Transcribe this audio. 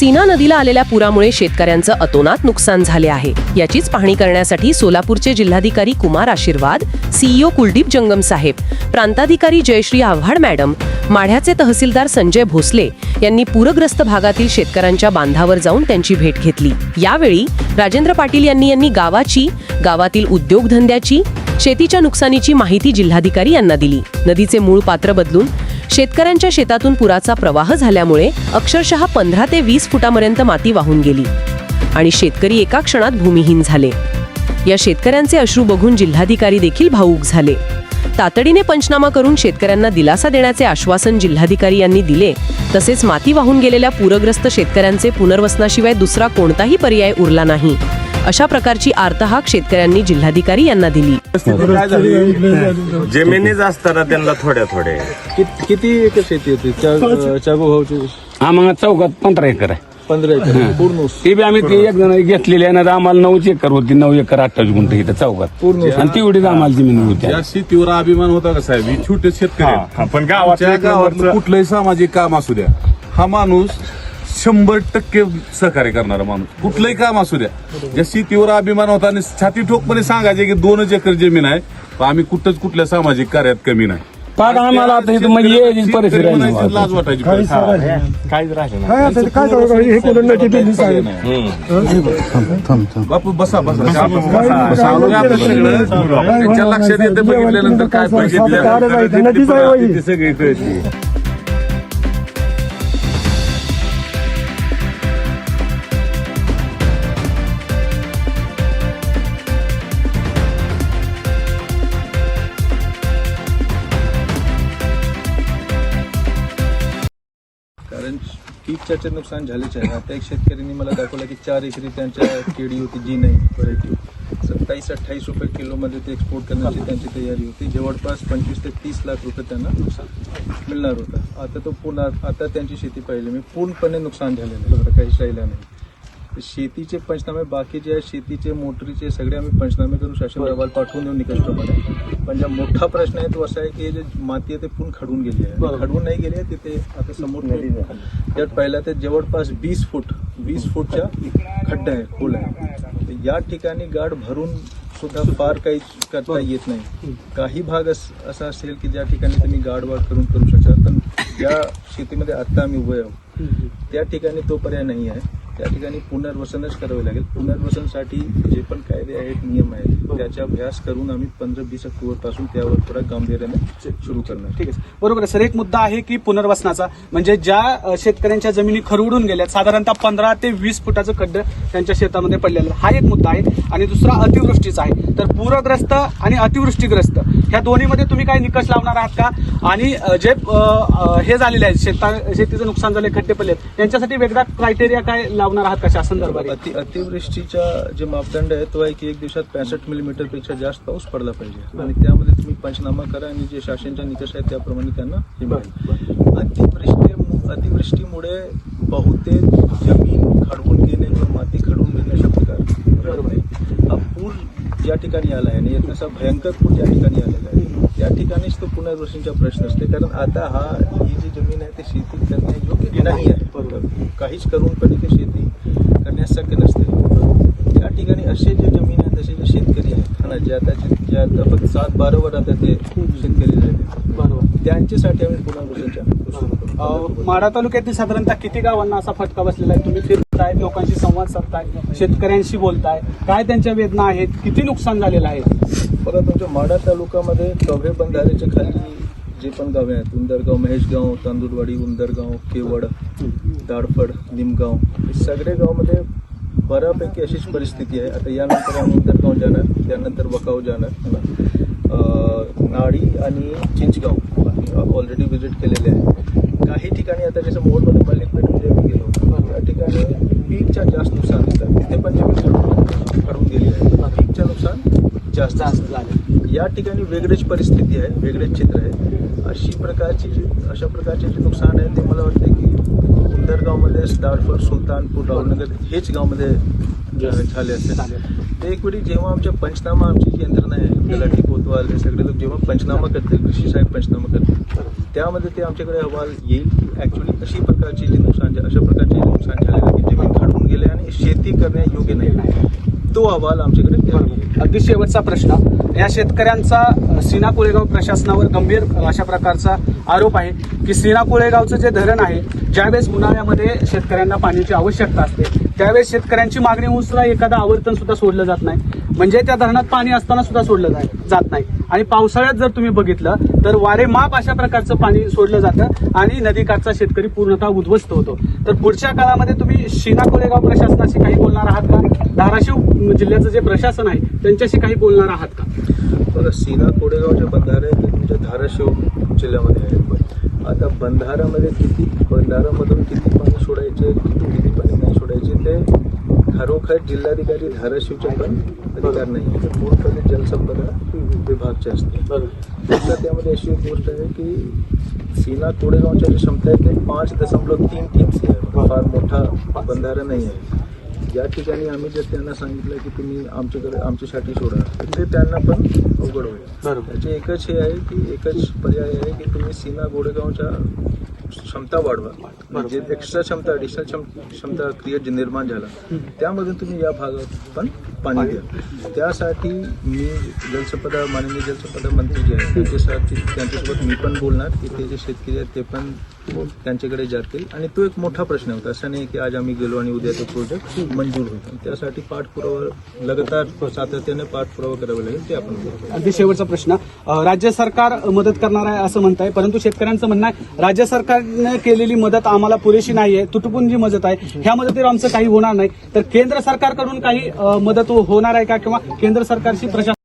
सीना नदीला आलेल्या पुरामुळे शेतकऱ्यांचं अतोनात नुकसान झाले आहे. याचीच पाहणी करण्यासाठी सोलापूरचे जिल्हाधिकारी कुमार आशीर्वाद सीईओ कुलदीप जंगम साहेब प्रांताधिकारी जयश्री आव्हाड मॅडम माढ्याचे तहसीलदार संजय भोसले यांनी पूरग्रस्त भागातील शेतकऱ्यांच्या बांधावर जाऊन त्यांची भेट घेतली. यावेळी राजेंद्र पाटील यांनी यांनी गावाची गावातील उद्योगधंद्याची शेतीच्या नुकसानीची माहिती जिल्हाधिकारी यांना दिली. नदीचे मूळ पात्र बदलून शेतकऱ्यांच्या शेतातून पुराचा प्रवाह झाल्यामुळे अक्षरशः पंधरा ते वीस फुटापर्यंत माती वाहून गेली आणि शेतकरी एका क्षणात भूमिहीन झाले. या शेतकऱ्यांचे अश्रू बघून जिल्हाधिकारी देखील भाऊक झाले. तातडीने पंचनामा करून शेतकऱ्यांना दिलासा देण्याचे आश्वासन जिल्हाधिकारी यांनी दिले. तसेच माती वाहून गेलेल्या पूरग्रस्त शेतकऱ्यांचे पुनर्वसनाशिवाय दुसरा कोणताही पर्याय उरला नाही. अशा प्रकारची आर्तहाक शेतकऱ्यांनी जिल्हाधिकारी यांना दिली. जमिनीच असताना त्यांना थोड्या थोड्या. कित- किती एकर शेती होती? चा- भाऊची? हा मग चौकात पंधरा एकर आहे. पंधरा एकर पूर्ण ऊस. ती बी आम्ही ती एक जण घेतलेली आहे ना आम्हाला नऊच एकर होती नऊ एकर अठ्ठावीस गुंठ इथं चौकात पूर्ण. आणि तेवढीच आम्हाला जमीन होती. या शेतीवर अभिमान होता का साहेब? ही छोटे शेतकरी आहेत. हा, पण गावातलं कुठलंही सामाजिक काम असू द्या हा माणूस शंभर टक्के सहकार्य करणारा माणूस. कुठलंही काम असू द्या. ज्या शेतीवर अभिमान होता आणि छाती ठोकपणे सांगायचे की दोनच एकर जमीन आहे पण आम्ही कुठंच कुठल्या सामाजिक कार्यात कमी नाही. पाक आम्हाला आता इथं म्हणजे यायची परिस्थिती शेतकरी राहिली. म्हणायची नाही लाज वाटायची परिस्थिती. काहीच राहिलं काय असेल काय चालू हे कोलंडाची बिल्डिंग आहे बापू बसा बसा. सांगू आपलं सगळं त्यांच्या लक्षात येतं बघितल्यानंतर काय पैसे दिले नदीच आहे वही. ते सगळे कळते. पिकाचे नुकसान झालेच आहे आता एक शेतकऱ्यांनी मला दाखवलं की चार एकरी त्यांच्या केळी होती जी नाही व्हरायटी सत्तावीस अठ्ठावीस रुपये किलोमध्ये ते एक्सपोर्ट करण्याची त्यांची तयारी होती. जवळपास पंचवीस ते तीस लाख रुपये त्यांना मिळणार होतं. आता तो पुन्हा आता त्यांची शेती पाहिली. मी पूर्णपणे नुकसान झालेलं आहे. आता काहीच राहिलं नाही. शेतीचे पंचनामे बाकी जे आहे शेतीचे मोटरीचे सगळे आम्ही पंचनामे करू शासन अहवाल पाठवून देऊ निकषप्रमाणे पण ज्या मोठा प्रश्न आहे तो असा आहे की जे माती आहे ते पूर्ण खडून गेली आहे. खडून नाही गेली आहे तिथे आता समोर त्यात पहिला ते जवळपास वीस फूट वीस फूटच्या खड्डा आहे खोल आहे. या ठिकाणी गाड भरून सुद्धा फार काही करता येत नाही. काही भाग अस- असा असेल की ज्या ठिकाणी तुम्ही गाडवाड करून करू शकता. पण ज्या शेतीमध्ये आता आम्ही उभे आहोत. त्या ठिकाणी तो पर्याय नाही आहे. त्या ठिकाणी पुनर्वसनच करावे लागेल. पुनर्वसनसाठी जे पण कायदे आहेत नियम आहेत त्याचा अभ्यास करून आम्ही पंधरा वीस ऑक्टोबरपासून त्यावर थोडा गांभीर्याने सुरू करणार. ठीक आहे. बरोबर आहे. सर एक मुद्दा आहे की पुनर्वसनाचा. म्हणजे ज्या शेतकऱ्यांच्या जमिनी खरवडून गेल्या साधारणतः पंधरा ते वीस फुटाचं खड्डं त्यांच्या शेतामध्ये पडलेलं. हा एक मुद्दा आहे. आणि दुसरा अतिवृष्टीचा आहे. तर पूरग्रस्त आणि अतिवृष्टीग्रस्त ह्या दोन्हीमध्ये तुम्ही काय निकष लावणार आहात का? आणि जे हे झालेले आहेत शेता शेतीचं नुकसान झाले खड्डे पडले त्यांच्यासाठी वेगळा क्रायटेरिया काय लावणार आहात कशा संदर्भात? अति अतिवृष्टीचा जे मापदंड आहे तो आहे की एक दिवसात पासष्ट मिलीमीटरपेक्षा जास्त पाऊस पडला पाहिजे. आणि त्यामध्ये तुम्ही पंचनामा करा आणि जे शासनच्या निकष आहेत त्याप्रमाणे त्यांना हे अतिवृष्टी अतिवृष्टीमुळे बहुतेक खडवून घेणे किंवा माती खडवून घेणे अशा प्रकार. बरोबर आहे? हा पूर ज्या ठिकाणी आला आहे आणि असा भयंकर पूर ज्या ठिकाणी आलेला आहे त्या ठिकाणीच तो पुनर्वसनचा प्रश्न असते. कारण आता हा ही जी जमीन आहे ती शेती करणे योग्य नाही आहे. बरोबर. काहीच करून पण इथे शेती करण्यास शक्य नसते. त्या ठिकाणी असे जे जमीन आहेत असे जे शेतकरी आहेत ना जे आता जे जे आता फक्त सात बारा वर आता ते शेतकरी राहिले बरोबर. त्यांच्यासाठी आम्ही पुनर्वसनच्या माढा तालुक्यातील साधारणतः किती गावांना असा फटका बसलेला आहे? तुम्ही फिरताय लोकांशी संवाद साधताय शेतकऱ्यांशी बोलताय काय त्यांच्या वेदना आहेत? किती नुकसान झालेलं आहे? परत तुमच्या माडा तालुक्यामध्ये कव्हे बंधाऱ्याच्या खाली जे पण गावे आहेत उंदरगाव महेशगाव तांदूरवाडी उंदरगाव केवड दाडफड निमगाव हे सगळे गावमध्ये बऱ्यापैकी अशीच परिस्थिती आहे. आता यानंतर आम्ही उंदरगाव जाणार त्यानंतर वकाव जाणार. नाडी आणि चिंचगाव आम्ही ऑलरेडी व्हिजिट केलेले आहे. काही ठिकाणी आता जसं मोडमध्ये मल्लिक पेठमध्ये आम्ही गेलो त्या ठिकाणी पीकच्या जास्त ते पंचवीस करून पण गेली आहे पीकचं नुकसान जास्त जास्त झाले. या ठिकाणी वेगळीच परिस्थिती आहे वेगळेच चित्र आहे. अशी प्रकारची जी अशा प्रकारचे जे नुकसान आहे ते मला वाटतं की उंदरगावमध्ये स्टारफर सुलतानपूर राहुलनगर हेच गावमध्ये झाले असते एकवेळी एक वेळी जेव्हा आमच्या पंचनामा आमची जी यंत्रणा आहे तलाठी कोतवाल हे सगळे लोक जेव्हा पंचनामा करतील कृषी साहेब पंचनामा करतील त्यामध्ये ते आमच्याकडे अहवाल येईल की ऍक्च्युली अशी प्रकारची जे नुकसान अशा प्रकारचे जे नुकसान झालेलं की जमीन काढून गेले आणि शेती करण्या योग्य नाही. तो अहवाल आमच्याकडे अगदी शेवटचा प्रश्न. या शेतकऱ्यांचा सीना कोळेगाव प्रशासनावर गंभीर अशा प्रकारचा आरोप आहे की सीना कोळेगावचं जे धरण आहे ज्यावेळेस उन्हाळ्यामध्ये शेतकऱ्यांना पाण्याची आवश्यकता असते त्यावेळेस शेतकऱ्यांची मागणी होऊन सुद्धा एखादं आवर्तन सुद्धा सोडलं जात नाही. म्हणजे त्या धरणात पाणी असताना सुद्धा सोडलं जात नाही. आणि पावसाळ्यात जर तुम्ही बघितलं तर वारे माप अशा प्रकारचं पाणी सोडलं जातं आणि नदीकाठचा शेतकरी पूर्णतः उद्ध्वस्त होतो. तर पुढच्या काळामध्ये तुम्ही शिना कोरेगाव प्रशासनाशी काही बोलणार आहात का? धाराशिव जिल्ह्याचं जे प्रशासन आहे त्यांच्याशी काही बोलणार आहात का? बघा सीना कोडेगावचे बंधारे ते तुमच्या धाराशिव जिल्ह्यामध्ये आहेत. आता बंधाऱ्यामध्ये किती बंधाऱ्यामधून किती पाणी सोडायचे किती किती पाणी नाही सोडायचे? खरोखर जिल्हाधिकारी धाराशिवचे पण अधिकार नाही. पूर्णपणे जलसंपदा विभागचे असते. त्यामध्ये अशी एक गोष्ट आहे की सीना कोडेगावच्या जी क्षमता आहे ते पाच दशमलव तीन टीम्स आहे. फार मोठा बंधारा नाही आहे. या ठिकाणी आम्ही जर त्यांना सांगितलं की तुम्ही आमच्याकडे आमच्यासाठी सोडा ते त्यांना पण अवघड होईल. त्याचे एकच हे आहे की एकच पर्याय आहे की तुम्ही सीना गोडेगावच्या क्षमता वाढवा. म्हणजे एक्स्ट्रा क्षमता ऍडिशनल क्षमता क्रिएट जे निर्माण झाला त्यामधून तुम्ही या भागात पण पाणी द्या. त्यासाठी मी जलसंपदा माननीय जलसंपदा मंत्री जे आहेत त्यांच्यासाठी त्यांच्यासोबत मी पण बोलणार. की ते जे शेतकरी आहेत ते पण त्यांच्याकडे जातील. आणि तो एक मोठा प्रश्न होता. असं नाही की आज आम्ही गेलो आणि उद्या तो प्रोजेक्ट मंजूर होतो त्यासाठी पाठपुरावा लगातार सातत्याने पाठपुरावा करावा लागेल ते आपण अगदी शेवटचा प्रश्न. राज्य सरकार मदत करणार आहे असं म्हणत आहे परंतु शेतकऱ्यांचं म्हणणं आहे राज्य सरकारने केलेली मदत आम्हाला पुरेशी नाही आहे तुटपुंजी जी मदत आहे. ह्या मदतीवर आमचं काही होणार नाही. तर केंद्र सरकारकडून काही मदत तो होणार आहे का किंवा केंद्र सरकारशी प्रशासन